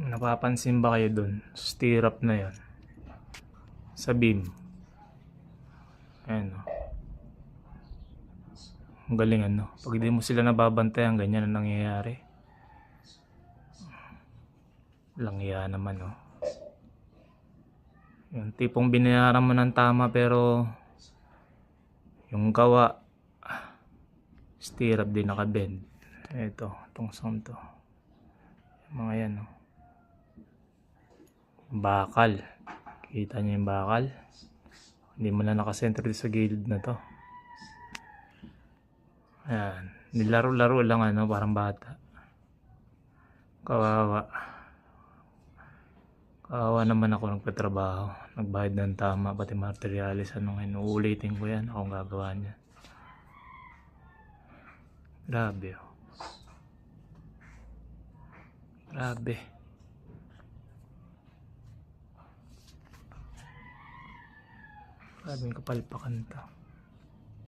Napapansin ba kayo dun? Stirrup na yon Sa beam. Ayan o. Ang galing ano. Pag hindi mo sila nababantayan, ganyan ang nangyayari. Langya naman oh. Yung tipong binayaran mo ng tama pero yung gawa stirrup din nakabend. Ito, itong sound to. Mga yan oh. Bakal. Kita niyo yung bakal? Hindi mo na nakasentro sa gilid na to. Ayan. Nilaro-laro lang ano, parang bata. Kawawa. Kawawa naman ako nagpatrabaho. Nagbayad ng tama, pati materialis. Ano ngayon, uulitin ko yan. Akong gagawa niya. Grabe oh. Grabe. Grabe yung kapal pa kanta.